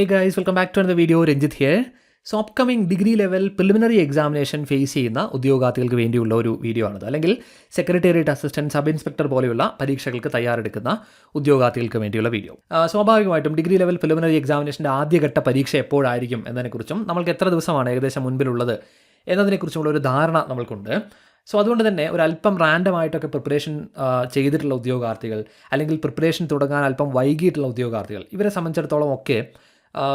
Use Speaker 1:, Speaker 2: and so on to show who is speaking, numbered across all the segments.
Speaker 1: Hey guys welcome back to എന്റെ video Ranjith here so upcoming degree level preliminary examination face ചെയ്യുന്ന ഉദ്യോഗാർത്ഥികൾക്ക് വേണ്ടിയുള്ള ഒരു വീഡിയോ ആണത്. അല്ലെങ്കിൽ സെക്രട്ടേറിയറ്റ് അസിസ്റ്റന്റ് സബ് ഇൻസ്പെക്ടർ പോലെയുള്ള പരീക്ഷകൾക്ക് തയ്യാറെടുക്കുന്ന ഉദ്യോഗാർത്ഥികൾക്ക് വേണ്ടിയുള്ള വീഡിയോ സ്വാഭാവികമായിട്ടും ഡിഗ്രി ലെവൽ പ്രിലിമിനറി എക്സാമിനേഷന്റെ ആദ്യഘട്ട പരീക്ഷ എപ്പോഴായിരിക്കും എന്നതിനെക്കുറിച്ചും നമ്മൾക്ക് എത്ര ദിവസമാണ് ഏകദേശം മുൻപിലുള്ളത് എന്നതിനെക്കുറിച്ചുമുള്ള ഒരു ധാരണ നമ്മൾക്കുണ്ട്. സോ അതുകൊണ്ട് തന്നെ ഒരു അല്പം റാൻഡം ആയിട്ടൊക്കെ പ്രിപ്പറേഷൻ ചെയ്തിട്ടുള്ള ഉദ്യോഗാർത്ഥികൾ അല്ലെങ്കിൽ പ്രിപ്പറേഷൻ തുടങ്ങാൻ അല്പം വൈകിയിട്ടുള്ള ഉദ്യോഗാർത്ഥികൾ ഇവരെ സംബന്ധിച്ചിടത്തോളം ഒക്കെ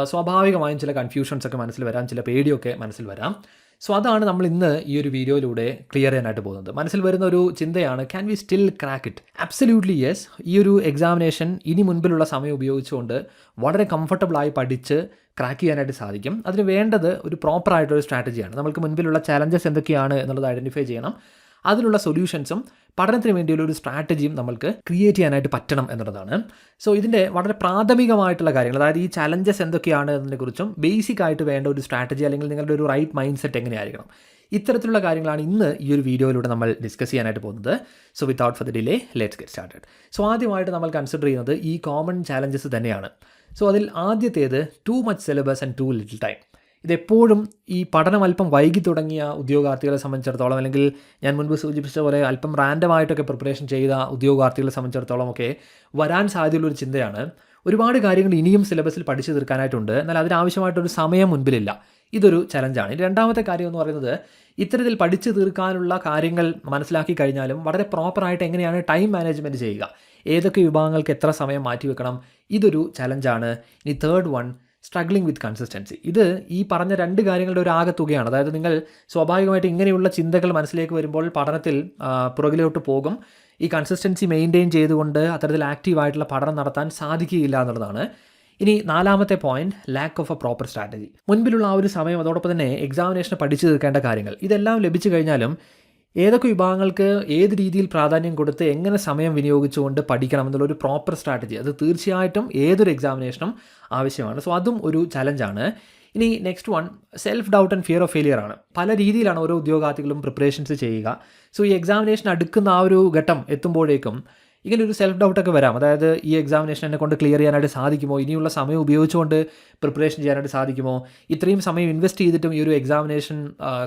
Speaker 1: സ്വാഭാവികമായും ചില കൺഫ്യൂഷൻസ് ഒക്കെ മനസ്സിൽ വരാം ചില പേടിയൊക്കെ മനസ്സിൽ വരാം. സോ അതാണ് നമ്മൾ ഇന്ന് ഈ ഒരു വീഡിയോയിലൂടെ ക്ലിയർ ചെയ്യാനായിട്ട് പോകുന്നത്. മനസ്സിൽ വരുന്ന ഒരു ചിന്തയാണ് can we still crack it absolutely yes ഈ ഒരു എക്സാമിനേഷൻ ഇനി മുൻപിലുള്ള സമയം ഉപയോഗിച്ചുകൊണ്ട് വളരെ കംഫർട്ടബിളായി പഠിച്ച് ക്രാക്ക് ചെയ്യാനായിട്ട് സാധിക്കും. അതിന് വേണ്ടത് ഒരു പ്രോപ്പർ ആയിട്ടൊരു സ്ട്രാറ്റജിയാണ് നമുക്ക് മുൻപിലുള്ള ചാലഞ്ചസ് എന്തൊക്കെയാണ് എന്നുള്ളത് ഐഡന്റിഫൈ ചെയ്യണം. അതിനുള്ള സൊല്യൂഷൻസും പഠനത്തിന് വേണ്ടിയുള്ള ഒരു സ്ട്രാറ്റജിയും നമ്മൾക്ക് ക്രിയേറ്റ് ചെയ്യാനായിട്ട് പറ്റണം എന്നുള്ളതാണ്. സോ ഇതിന്റെ വളരെ പ്രാഥമികമായിട്ടുള്ള കാര്യങ്ങൾ അതായത് ഈ ചലഞ്ചസ് എന്തൊക്കെയാണ് എന്നതിനെക്കുറിച്ചും ബേസിക് ആയിട്ട് വേണ്ട ഒരു സ്ട്രാറ്റജി അല്ലെങ്കിൽ നിങ്ങളുടെ ഒരു റൈറ്റ് മൈൻഡ് സെറ്റ് എങ്ങനെയായിരിക്കണം ഇത്തരത്തിലുള്ള കാര്യങ്ങളാണ് ഇന്ന് ഈ ഒരു വീഡിയോയിലൂടെ നമ്മൾ ഡിസ്കസ് ചെയ്യാനായിട്ട് പോകുന്നത്. So without for the delay let's get started so ആദ്യമായിട്ട് നമ്മൾ കൺസിഡർ ചെയ്യുന്നത് ഈ കോമൺ ചാലഞ്ചസ് തന്നെയാണ്. സോ അതിൽ ആദ്യത്തേത് too much syllabus and too little time ഇതെപ്പോഴും ഈ പഠനം അല്പം വൈകി തുടങ്ങിയ ഉദ്യോഗാർത്ഥികളെ സംബന്ധിച്ചിടത്തോളം അല്ലെങ്കിൽ ഞാൻ മുൻപ് സൂചിപ്പിച്ച പോലെ അല്പം റാൻഡമായിട്ടൊക്കെ പ്രിപ്പറേഷൻ ചെയ്ത ഉദ്യോഗാർത്ഥികളെ സംബന്ധിച്ചിടത്തോളം ഒക്കെ വരാൻ സാധ്യതയുള്ളൊരു ചിന്തയാണ്. ഒരുപാട് കാര്യങ്ങൾ ഇനിയും സിലബസിൽ പഠിച്ചു തീർക്കാനായിട്ടുണ്ട്. എന്നാൽ അതിനാവശ്യമായിട്ടൊരു സമയം മുൻപിലില്ല. ഇതൊരു ചലഞ്ചാണ് ഇനി രണ്ടാമത്തെ കാര്യം എന്ന് പറയുന്നത് ഇത്തരത്തിൽ പഠിച്ചു തീർക്കാനുള്ള കാര്യങ്ങൾ മനസ്സിലാക്കി കഴിഞ്ഞാലും വളരെ പ്രോപ്പറായിട്ട് എങ്ങനെയാണ് ടൈം മാനേജ്മെന്റ് ചെയ്യുക? ഏതൊക്കെ വിഭാഗങ്ങൾക്ക് എത്ര സമയം മാറ്റിവെക്കണം? ഇതൊരു ചലഞ്ചാണ് ഇനി third one struggling with consistency ഇത് ഈ പറഞ്ഞ രണ്ട് കാര്യങ്ങളുടെ ഒരു ആകത്തുകയാണ് അതായത് നിങ്ങൾ സ്വാഭാവികമായിട്ട് ഇങ്ങനെയുള്ള ചിന്തകൾ മനസ്സിലേക്ക് വരുമ്പോൾ പഠനത്തിൽ പുറകിലോട്ട് പോകും. ഈ കൺസിസ്റ്റൻസി മെയിന്റെയിൻ ചെയ്തുകൊണ്ട് അത്തരത്തിൽ ആക്റ്റീവായിട്ടുള്ള പഠനം നടത്താൻ സാധിക്കുകയില്ല എന്നുള്ളതാണ്. ഇനി നാലാമത്തെ point lack of a proper strategy മുൻപിലുള്ള ആ ഒരു സമയം അതോടൊപ്പം തന്നെ എക്സാമിനേഷന് പഠിച്ചു തീർക്കേണ്ട കാര്യങ്ങൾ. ഇതെല്ലാം ലഭിച്ചു കഴിഞ്ഞാലും ഏതൊക്കെ വിഭാഗങ്ങൾക്ക് ഏത് രീതിയിൽ പ്രാധാന്യം കൊടുത്ത് എങ്ങനെ സമയം വിനിയോഗിച്ചുകൊണ്ട് പഠിക്കണം എന്നുള്ള ഒരു പ്രോപ്പർ സ്ട്രാറ്റജി അത് തീർച്ചയായിട്ടും ഏതൊരു എക്സാമിനേഷനും ആവശ്യമാണ്. സോ അതും ഒരു ചലഞ്ചാണ് ഇനി next one self doubt and fear of failure ആണ്. പല രീതിയിലാണ് ഓരോ ഉദ്യോഗാർത്ഥികളും പ്രിപ്പറേഷൻസ് ചെയ്യുക. സോ ഈ എക്സാമിനേഷൻ അടുക്കുന്ന ആ ഒരു ഘട്ടം എത്തുമ്പോഴേക്കും ഇങ്ങനെ ഒരു സെൽഫ് ഡൗട്ടൊക്കെ വരാം. അതായത് ഈ എക്സാമിനേഷൻ എന്നെ കൊണ്ട് ക്ലിയർ ചെയ്യാനായിട്ട് സാധിക്കുമോ? ഇനിയുള്ള സമയം ഉപയോഗിച്ചുകൊണ്ട് പ്രിപ്പറേഷൻ ചെയ്യാനായിട്ട് സാധിക്കുമോ? ഇത്രയും സമയം ഇൻവെസ്റ്റ് ചെയ്തിട്ടും ഈ ഒരു എക്സാമിനേഷൻ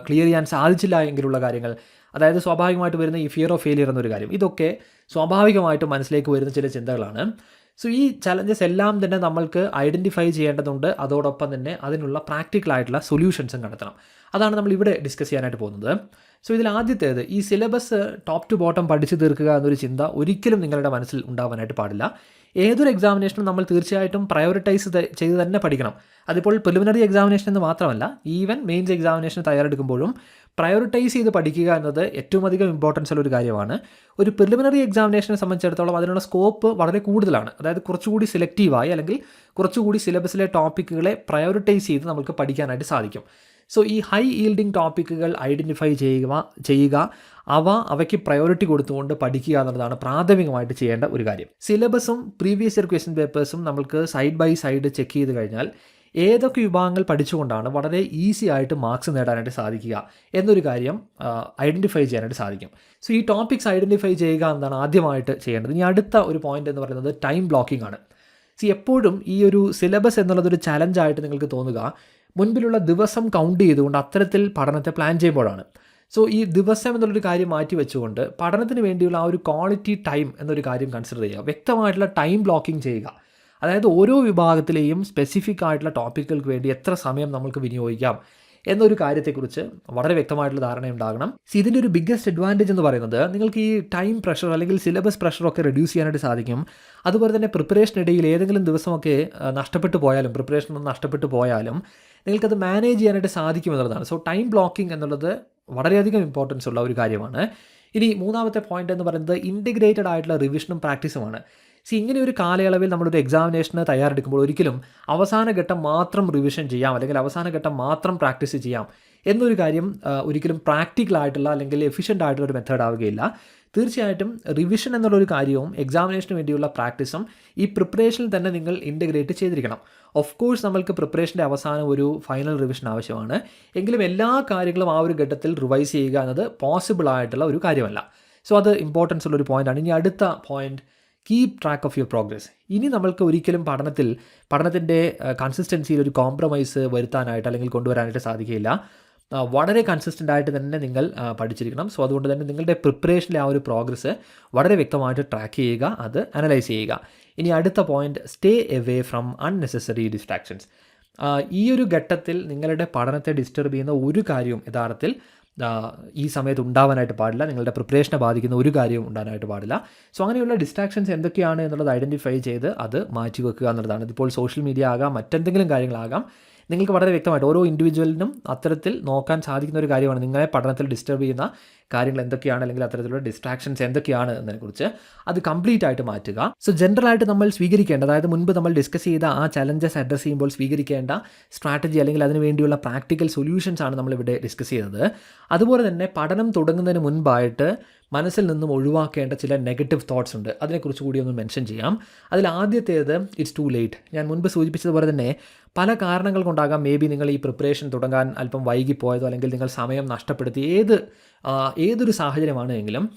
Speaker 1: ക്ലിയർ ചെയ്യാൻ സാധിച്ചില്ല എങ്കിലുള്ള കാര്യങ്ങൾ അതായത് സ്വാഭാവികമായിട്ട് വരുന്ന ഈ ഫിയർ ഓഫ് ഫെയിലിയർ എന്നൊരു കാര്യം. ഇതൊക്കെ സ്വാഭാവികമായിട്ട് മനസ്സിലേക്ക് വരുന്ന ചില ചിന്തകളാണ്. സോ ഈ ചലഞ്ചസ് എല്ലാം തന്നെ നമ്മൾക്ക് ഐഡന്റിഫൈ ചെയ്യേണ്ടതുണ്ട്. അതോടൊപ്പം തന്നെ അതിനുള്ള പ്രാക്ടിക്കൽ ആയിട്ടുള്ള സൊല്യൂഷൻസും കണ്ടെത്തണം. അതാണ് നമ്മൾ ഇവിടെ ഡിസ്കസ് ചെയ്യാനായിട്ട് പോകുന്നത്. സോ ഇതിൽ ആദ്യത്തേത് ഈ സിലബസ് ടോപ്പ് ടു ബോട്ടം പഠിച്ചു തീർക്കുക എന്നൊരു ചിന്ത ഒരിക്കലും നിങ്ങളുടെ മനസ്സിൽ ഉണ്ടാവാനായിട്ട് പാടില്ല. ഏതൊരു എക്സാമിനേഷനും നമ്മൾ തീർച്ചയായിട്ടും പ്രയോറിറ്റൈസ് ചെയ്ത് തന്നെ പഠിക്കണം. അതിപ്പോൾ പ്രിലിമിനറി എക്സാമിനേഷൻ എന്ന് മാത്രമല്ല ഈവൻ മെയിൻസ് എക്സാമിനേഷൻ തയ്യാറെടുക്കുമ്പോഴും പ്രയോറിറ്റൈസ് ചെയ്ത് പഠിക്കുക എന്നത് ഏറ്റവും അധികം ഇമ്പോർട്ടൻസ് ഉള്ള ഒരു കാര്യമാണ്. ഒരു പ്രിലിമിനറി എക്സാമിനേഷനെ സംബന്ധിച്ചിടത്തോളം അതിനുള്ള സ്കോപ്പ് വളരെ കൂടുതലാണ്. അതായത് കുറച്ചുകൂടി സെലക്റ്റീവായി അല്ലെങ്കിൽ കുറച്ചുകൂടി സിലബസിലെ ടോപ്പിക്കുകളെ പ്രയോറിറ്റൈസ് ചെയ്ത് നമുക്ക് പഠിക്കാനായിട്ട് സാധിക്കും. സോ ഈ ഹൈ ഈൽഡിംഗ് ടോപ്പിക്കുകൾ ഐഡന്റിഫൈ ചെയ്യുക ചെയ്യുക അവ അവയ്ക്ക് പ്രയോറിറ്റി കൊടുത്തുകൊണ്ട് പഠിക്കുക എന്നുള്ളതാണ് പ്രാഥമികമായിട്ട് ചെയ്യേണ്ട ഒരു കാര്യം. സിലബസും പ്രീവിയസ് ഇയർ ക്വസ്റ്റ്യൻ പേപ്പേഴ്സും നമുക്ക് സൈഡ് ബൈ സൈഡ് ചെക്ക് ചെയ്ത് കഴിഞ്ഞാൽ ഏതൊക്കെ വിഭാഗങ്ങൾ പഠിച്ചുകൊണ്ടാണ് വളരെ ഈസി ആയിട്ട് മാർക്സ് നേടാനായിട്ട് സാധിക്കുക എന്നൊരു കാര്യം ഐഡന്റിഫൈ ചെയ്യാനായിട്ട് സാധിക്കും. സോ ഈ ടോപ്പിക്സ് ഐഡന്റിഫൈ ചെയ്യുക എന്നാണ് ആദ്യമായിട്ട് ചെയ്യേണ്ടത്. ഇനി അടുത്ത ഒരു പോയിന്റ് എന്ന് പറയുന്നത് ടൈം ബ്ലോക്കിംഗ് ആണ്. സി എപ്പോഴും ഈ ഒരു സിലബസ് എന്നുള്ളതൊരു ചലഞ്ചായിട്ട് നിങ്ങൾക്ക് തോന്നുക മുൻപിലുള്ള ദിവസം കൗണ്ട് ചെയ്തുകൊണ്ട് അത്തരത്തിൽ പഠനത്തെ പ്ലാൻ ചെയ്യുമ്പോഴാണ്. സോ ഈ ദിവസം എന്നുള്ളൊരു കാര്യം മാറ്റി വെച്ചുകൊണ്ട് പഠനത്തിന് വേണ്ടിയുള്ള ആ ഒരു ക്വാളിറ്റി ടൈം എന്നൊരു കാര്യം കൺസിഡർ ചെയ്യുക. വ്യക്തമായിട്ടുള്ള ടൈം ബ്ലോക്കിംഗ് ചെയ്യുക. അതായത് ഓരോ വിഭാഗത്തിലെയും സ്പെസിഫിക് ആയിട്ടുള്ള ടോപ്പിക്കുകൾക്ക് വേണ്ടി എത്ര സമയം നമുക്ക് വിനിയോഗിക്കാം എന്നൊരു കാര്യത്തെക്കുറിച്ച് വളരെ വ്യക്തമായിട്ടുള്ള ധാരണ ഉണ്ടാകണം ഇതിന്റെ ഒരു ബിഗ്ഗസ്റ്റ് അഡ്വാന്റേജ് എന്ന് പറയുന്നത് നിങ്ങൾക്ക് ഈ ടൈം പ്രഷർ അല്ലെങ്കിൽ സിലബസ് പ്രഷറൊക്കെ റെഡ്യൂസ് ചെയ്യാനായിട്ട് സാധിക്കും. അതുപോലെ തന്നെ പ്രിപ്പറേഷനിടയിൽ ഏതെങ്കിലും ദിവസമൊക്കെ നഷ്ടപ്പെട്ടു പോയാലും പ്രിപ്പറേഷൻ നഷ്ടപ്പെട്ടു പോയാലും നിങ്ങൾക്കത് മാനേജ് ചെയ്യാനായിട്ട് സാധിക്കും എന്നുള്ളതാണ്. സോ ടൈം ബ്ലോക്കിംഗ് എന്നുള്ളത് വളരെയധികം ഇമ്പോർട്ടൻസ് ഉള്ള ഒരു കാര്യമാണ്. ഇനി മൂന്നാമത്തെ പോയിന്റ് എന്ന് പറയുന്നത് ഇന്റിഗ്രേറ്റഡ് ആയിട്ടുള്ള റിവിഷനും പ്രാക്ടീസുമാണ് സി ഇങ്ങനെ ഒരു കാലയളവിൽ നമ്മളൊരു എക്സാമിനേഷന് തയ്യാറെടുക്കുമ്പോൾ ഒരിക്കലും അവസാന ഘട്ടം മാത്രം റിവിഷൻ ചെയ്യാം അല്ലെങ്കിൽ അവസാന ഘട്ടം മാത്രം പ്രാക്ടീസ് ചെയ്യാം എന്നൊരു കാര്യം ഒരിക്കലും പ്രാക്ടിക്കൽ ആയിട്ടുള്ള അല്ലെങ്കിൽ എഫിഷ്യന്റ് ആയിട്ടുള്ള ഒരു മെത്തേഡ് ആവുകയില്ല. തീർച്ചയായിട്ടും റിവിഷൻ എന്നുള്ളൊരു കാര്യവും എക്സാമിനേഷന് വേണ്ടിയുള്ള പ്രാക്ടീസും ഈ പ്രിപ്പറേഷനിൽ തന്നെ നിങ്ങൾ ഇന്റഗ്രേറ്റ് ചെയ്തിരിക്കണം. ഓഫ് കോഴ്സ് നമ്മൾക്ക് പ്രിപ്പറേഷന്റെ അവസാനം ഒരു ഫൈനൽ റിവിഷൻ ആവശ്യമാണ്. എങ്കിലും എല്ലാ കാര്യങ്ങളും ആ ഒരു ഘട്ടത്തിൽ റിവൈസ് ചെയ്യുക എന്നത് പോസിബിൾ ആയിട്ടുള്ള ഒരു കാര്യമല്ല. സോ അത് ഇമ്പോർട്ടൻസ് ഉള്ളൊരു പോയിന്റാണ് ഇനി അടുത്ത point keep track of your progress ഇനി നമ്മൾക്ക് ഒരിക്കലും പഠനത്തിൽ പഠനത്തിന്റെ കൺസിസ്റ്റൻസിയിൽ ഒരു കോംപ്രമൈസ് വരുത്താനായിട്ട് അല്ലെങ്കിൽ കൊണ്ടുവരാനായിട്ട് സാധിക്കില്ല വളരെ കൺസിസ്റ്റന്റ് ആയിട്ട് തന്നെ നിങ്ങൾ പഠിച്ചിരിക്കണം. സോ അതുകൊണ്ട് തന്നെ നിങ്ങളുടെ പ്രിപ്പറേഷനിലെ ആ ഒരു പ്രോഗ്രസ് വളരെ വ്യക്തമായിട്ട് ട്രാക്ക് ചെയ്യുക അത് അനലൈസ് ചെയ്യുക. ഇനി അടുത്ത point stay away from unnecessary distractions ഈ ഒരു ഘട്ടത്തിൽ നിങ്ങളുടെ പഠനത്തെ ഡിസ്റ്റർബ് ചെയ്യുന്ന ഒരു കാര്യവും യഥാർത്ഥത്തിൽ ഈ സമയത്ത് ഉണ്ടാവാനായിട്ട് പാടില്ല. നിങ്ങളുടെ പ്രിപ്പറേഷനെ ബാധിക്കുന്ന ഒരു കാര്യവും ഉണ്ടാകാനായിട്ട് പാടില്ല. സോ അങ്ങനെയുള്ള ഡിസ്ട്രാക്ഷൻസ് എന്തൊക്കെയാണ് എന്നുള്ളത് ഐഡന്റിഫൈ ചെയ്ത് അത് മാറ്റി വെക്കുക എന്നുള്ളതാണ്. ഇതിപ്പോൾ സോഷ്യൽ മീഡിയ ആകാം മറ്റെന്തെങ്കിലും കാര്യങ്ങളാകാം. നിങ്ങൾക്ക് വളരെ വ്യക്തമായിട്ട് ഓരോ ഇൻഡിവിജ്വലിനും അത്തരത്തിൽ നോക്കാൻ സാധിക്കുന്ന ഒരു കാര്യമാണ്. നിങ്ങളെ പഠനത്തിൽ ഡിസ്റ്റർബ് ചെയ്യുന്ന കാര്യങ്ങൾ എന്തൊക്കെയാണ്? അല്ലെങ്കിൽ അത്തരത്തിലുള്ള ഡിസ്ട്രാക്ഷൻസ് എന്തൊക്കെയാണ് എന്നതിനെക്കുറിച്ച് അത് കംപ്ലീറ്റ് ആയിട്ട് മാറ്റുക. സോ ജനറൽ ആയിട്ട് നമ്മൾ സ്വീകരിക്കേണ്ട അതായത് മുൻപ് നമ്മൾ ഡിസ്കസ് ചെയ്ത ആ ചലഞ്ചസ് അഡ്രസ്സ് ചെയ്യുമ്പോൾ സ്വീകരിക്കേണ്ട സ്ട്രാറ്റജി അല്ലെങ്കിൽ അതിന് വേണ്ടിയുള്ള പ്രാക്ടിക്കൽ സൊല്യൂഷൻസ് ആണ് നമ്മളിവിടെ ഡിസ്കസ് ചെയ്തത്. അതുപോലെ തന്നെ പഠനം തുടങ്ങുന്നതിന് മുൻപായിട്ട് മനസ്സിൽ നിന്നും ഒഴിവാക്കേണ്ട ചില നെഗറ്റീവ് തോട്ട്സ് ഉണ്ട്. അതിനെക്കുറിച്ച് കൂടി ഒന്ന് മെൻഷൻ ചെയ്യാം. അതിൽ ആദ്യത്തേത് ഇറ്റ്സ് ടു ലേറ്റ് ഞാൻ മുൻപ് സൂചിപ്പിച്ചതുപോലെ തന്നെ പല കാരണങ്ങൾ കൊണ്ടാകാം മേ ബി നിങ്ങൾ ഈ പ്രിപ്പറേഷൻ തുടങ്ങാൻ അല്പം വൈകിപ്പോയതോ അല്ലെങ്കിൽ നിങ്ങൾ സമയം നഷ്ടപ്പെടുത്തി. ഏത് ഏതൊരു സാഹചര്യമാണ് എങ്കിലും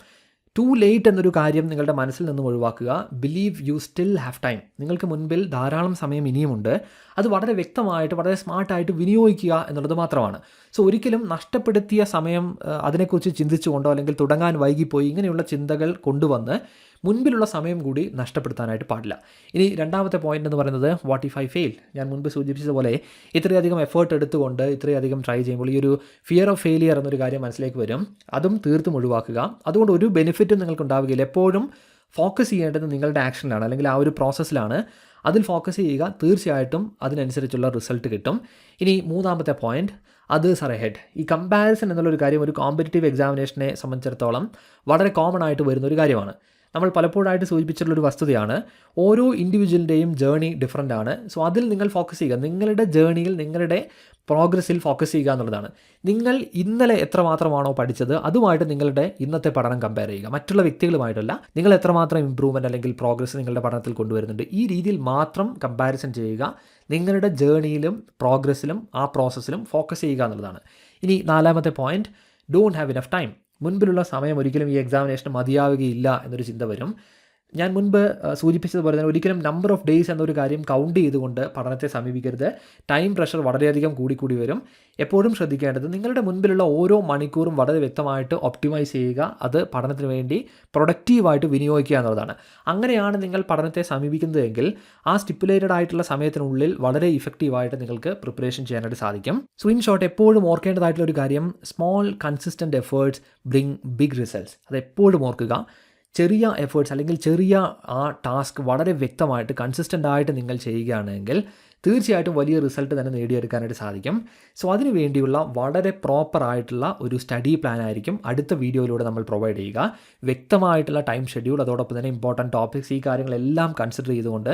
Speaker 1: ടു ലേറ്റ് എന്നൊരു കാര്യം നിങ്ങളുടെ മനസ്സിൽ നിന്നും ഒഴിവാക്കുക. Believe you still have time നിങ്ങൾക്ക് മുൻപിൽ ധാരാളം സമയം ഇനിയുമുണ്ട്. അത് വളരെ വ്യക്തമായിട്ട് വളരെ സ്മാർട്ടായിട്ട് വിനിയോഗിക്കുക എന്നുള്ളത് മാത്രമാണ്. സോ ഒരിക്കലും നഷ്ടപ്പെടുത്തിയ സമയം അതിനെക്കുറിച്ച് ചിന്തിച്ചുകൊണ്ടോ അല്ലെങ്കിൽ തുടങ്ങാൻ വൈകിപ്പോയി ഇങ്ങനെയുള്ള ചിന്തകൾ കൊണ്ടുവന്ന് മുൻപിലുള്ള സമയം കൂടി നഷ്ടപ്പെടുത്താനായിട്ട് പാടില്ല. ഇനി രണ്ടാമത്തെ പോയിന്റ് എന്ന് പറയുന്നത് വാട്ട് ഇഫ് ഐ ഫെയിൽ ഞാൻ മുൻപ് സൂചിപ്പിച്ചതുപോലെ ഇത്രയധികം എഫേർട്ട് എടുത്തുകൊണ്ട് ഇത്രയധികം ട്രൈ ചെയ്യുമ്പോൾ ഈ ഒരു ഫിയർ ഓഫ് ഫെയിലിയർ എന്നൊരു കാര്യം മനസ്സിലേക്ക് വരും. അതും തീർത്തും ഒഴിവാക്കുക. അതുകൊണ്ട് ഒരു ബെനിഫിറ്റും നിങ്ങൾക്ക് ഉണ്ടാവുകയില്ല എപ്പോഴും ഫോക്കസ് ചെയ്യേണ്ടത് നിങ്ങളുടെ ആക്ഷനിലാണ് അല്ലെങ്കിൽ ആ ഒരു പ്രോസസ്സിലാണ് അതിൽ ഫോക്കസ് ചെയ്യുക തീർച്ചയായിട്ടും അതിനനുസരിച്ചുള്ള റിസൾട്ട് കിട്ടും. ഇനി മൂന്നാമത്തെ പോയിന്റ് അതേഴ്സ് ആർ ഹെഡ് ഈ കമ്പാരിസൺ എന്നുള്ളൊരു കാര്യം ഒരു കോമ്പറ്റേറ്റീവ് എക്സാമിനേഷനെ സംബന്ധിച്ചിടത്തോളം വളരെ കോമൺ ആയിട്ട് വരുന്ന ഒരു കാര്യമാണ്. നമ്മൾ പലപ്പോഴായിട്ട് സൂചിപ്പിച്ചിട്ടുള്ള ഒരു വസ്തുതയാണ്. ഓരോ ഇൻഡിവിജ്വലിന്റെയും ജേണി ഡിഫറന്റ് ആണ്. സോ അതിൽ നിങ്ങൾ ഫോക്കസ് ചെയ്യുക. നിങ്ങളുടെ ജേണിയിൽ നിങ്ങളുടെ പ്രോഗ്രസ്സിൽ ഫോക്കസ് ചെയ്യുക എന്നുള്ളതാണ്. നിങ്ങൾ ഇന്നലെ എത്രമാത്രമാണോ പഠിച്ചത് അതുമായിട്ട് നിങ്ങളുടെ ഇന്നത്തെ പഠനം കമ്പയർ ചെയ്യുക. മറ്റുള്ള വ്യക്തികളുമായിട്ടല്ല. നിങ്ങൾ എത്രമാത്രം ഇമ്പ്രൂവ്മെന്റ് അല്ലെങ്കിൽ പ്രോഗ്രസ് നിങ്ങളുടെ പഠനത്തിൽ കൊണ്ടുവരുന്നുണ്ട് ഈ രീതിയിൽ മാത്രം കമ്പാരിസൺ ചെയ്യുക. നിങ്ങളുടെ ജേണിയിലും പ്രോഗ്രസ്സിലും ആ പ്രോസസ്സിലും ഫോക്കസ് ചെയ്യുക എന്നുള്ളതാണ്. ഇനി നാലാമത്തെ point don't have enough time മുൻപിലുള്ള സമയം ഒരിക്കലും ഈ എക്സാമിനേഷൻ മതിയാവുകയില്ല എന്നൊരു ചിന്ത വരും. ഞാൻ മുൻപ് സൂചിപ്പിച്ചതുപോലെ തന്നെ ഒരിക്കലും നമ്പർ ഓഫ് ഡേയ്സ് എന്നൊരു കാര്യം കൗണ്ട് ചെയ്തുകൊണ്ട് പഠനത്തെ സമീപിക്കരുത്. ടൈം പ്രഷർ വളരെയധികം കൂടിക്കൂടി വരും. എപ്പോഴും ശ്രദ്ധിക്കേണ്ടത് നിങ്ങളുടെ മുൻപിലുള്ള ഓരോ മണിക്കൂറും വളരെ വ്യക്തമായിട്ട് ഒപ്റ്റിമൈസ് ചെയ്യുക അത് പഠനത്തിന് വേണ്ടി പ്രൊഡക്റ്റീവായിട്ട് വിനിയോഗിക്കുക എന്നുള്ളതാണ്. അങ്ങനെയാണ് നിങ്ങൾ പഠനത്തെ സമീപിക്കുന്നതെങ്കിൽ ആ സ്റ്റിപ്പുലേറ്റഡ് ആയിട്ടുള്ള സമയത്തിനുള്ളിൽ വളരെ ഇഫക്റ്റീവായിട്ട് നിങ്ങൾക്ക് പ്രിപ്പറേഷൻ ചെയ്യാനായിട്ട് സാധിക്കും. സോ ഇൻ ഷോർട്ട് എപ്പോഴും ഓർക്കേണ്ടതായിട്ടുള്ള ഒരു കാര്യം small consistent efforts bring big results അത് എപ്പോഴും ഓർക്കുക. ചെറിയ എഫേർട്സ് അല്ലെങ്കിൽ ചെറിയ ആ ടാസ്ക് വളരെ വ്യക്തമായിട്ട് കൺസിസ്റ്റന്റ് ആയിട്ട് നിങ്ങൾ ചെയ്യുകയാണെങ്കിൽ തീർച്ചയായിട്ടും വലിയ റിസൾട്ട് തന്നെ നേടിയെടുക്കാനായിട്ട് സാധിക്കും. സോ അതിനു വേണ്ടിയുള്ള വളരെ പ്രോപ്പർ ആയിട്ടുള്ള ഒരു സ്റ്റഡി പ്ലാൻ ആയിരിക്കും അടുത്ത വീഡിയോയിലൂടെ നമ്മൾ പ്രൊവൈഡ് ചെയ്യുക. വ്യക്തമായിട്ടുള്ള ടൈം ഷെഡ്യൂൾ അതോടൊപ്പം തന്നെ ഇമ്പോർട്ടന്റ് ടോപ്പിക്സ് ഈ കാര്യങ്ങളെല്ലാം കൺസിഡർ ചെയ്തുകൊണ്ട്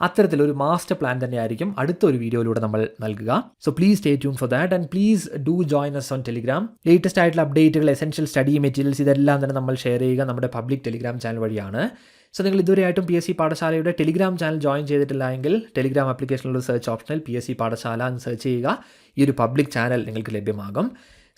Speaker 1: അത്തരത്തിലൊരു മാസ്റ്റർ പ്ലാൻ തന്നെയായിരിക്കും അടുത്ത ഒരു വീഡിയോയിലൂടെ നമ്മൾ നൽകുക. So please stay tune for that and please do join us on Telegram latest ആയിട്ടുള്ള അപ്ഡേറ്റുകൾ എസെൻഷ്യൽ സ്റ്റഡി മെറ്റീരിയൽസ് ഇതെല്ലാം തന്നെ നമ്മൾ ഷെയർ ചെയ്യുക നമ്മുടെ പബ്ലിക് ടെലിഗ്രാം ചാനൽ വഴിയാണ്. സോ നിങ്ങൾ ഇതുവരെയായിട്ടും പി എസ് സി പാഠശാലയുടെ ടെലിഗ്രാം ചാനൽ ജോയിൻ ചെയ്തിട്ടില്ല എങ്കിൽ ടെലിഗ്രാം ആപ്ലിക്കേഷനിലുള്ള സെർച്ച് ഓപ്ഷനിൽ പി എസ് സി പാഠശാല എന്ന് സെർച്ച് ചെയ്യുക. ഈ ഒരു പബ്ലിക് ചാനൽ നിങ്ങൾക്ക് ലഭ്യമാകും.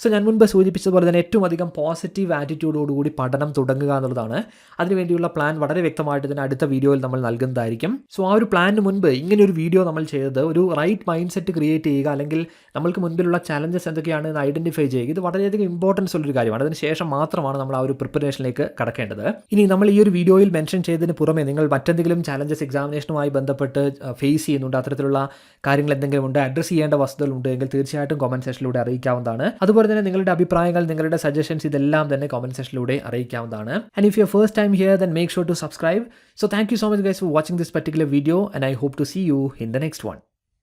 Speaker 1: സോ ഞാൻ മുൻപ് സൂചിപ്പിച്ചതുപോലെ തന്നെ ഏറ്റവും അധികം പോസിറ്റീവ് ആറ്റിറ്റ്യൂഡോടുകൂടി പഠനം തുടങ്ങുക എന്നുള്ളതാണ്. അതിനുവേണ്ടിയുള്ള പ്ലാൻ വളരെ വ്യക്തമായിട്ട് തന്നെ അടുത്ത വീഡിയോയിൽ നമ്മൾ നൽകുന്നതായിരിക്കും. സോ ആ ഒരു പ്ലാനിന് മുൻപ് ഇങ്ങനെ ഒരു വീഡിയോ നമ്മൾ ചെയ്തത് ഒരു റൈറ്റ് മൈൻഡ് സെറ്റ് ക്രിയേറ്റ് ചെയ്യുക അല്ലെങ്കിൽ നമുക്ക് മുൻപിലുള്ള ചലഞ്ചസ് എന്തൊക്കെയാണ് എന്ന് ഐഡന്റിഫൈ ചെയ്യുക ഇത് വളരെയധികം ഇമ്പോർട്ടൻസ് ഉള്ളൊരു കാര്യമാണ്. അതിന് ശേഷം മാത്രമാണ് നമ്മൾ ആ ഒരു പ്രിപ്പറേഷനിലേക്ക് കടക്കേണ്ടത്. ഇനി നമ്മൾ ഈ ഒരു വീഡിയോയിൽ മെൻഷൻ ചെയ്തതിന് പുറമെ നിങ്ങൾ മറ്റെന്തെങ്കിലും ചലഞ്ചസ് എക്സാമിനേഷനുമായി ബന്ധപ്പെട്ട് ഫേസ് ചെയ്യുന്നുണ്ട് അത്തരത്തിലുള്ള കാര്യങ്ങൾ എന്തെങ്കിലും ഉണ്ട് അഡ്രസ്സ് ചെയ്യേണ്ട വസ്തുതകളുണ്ട് എങ്കിൽ തീർച്ചയായിട്ടും കോമൻ സെക്ഷനിലൂടെ അറിയിക്കാവുന്നതാണ്. അതുപോലെ തന്നെ നിങ്ങളുടെ അഭിപ്രായങ്ങൾ നിങ്ങളുടെ സജഷൻസ് ഇതെല്ലാം തന്നെ കോമന്റ് സെക്ഷനിലൂടെ അറിയിക്കാവുന്നതാണ്. And if you first time here then make sure to subscribe so thank you so much guys for watching this particular video and I hope to see you in the next one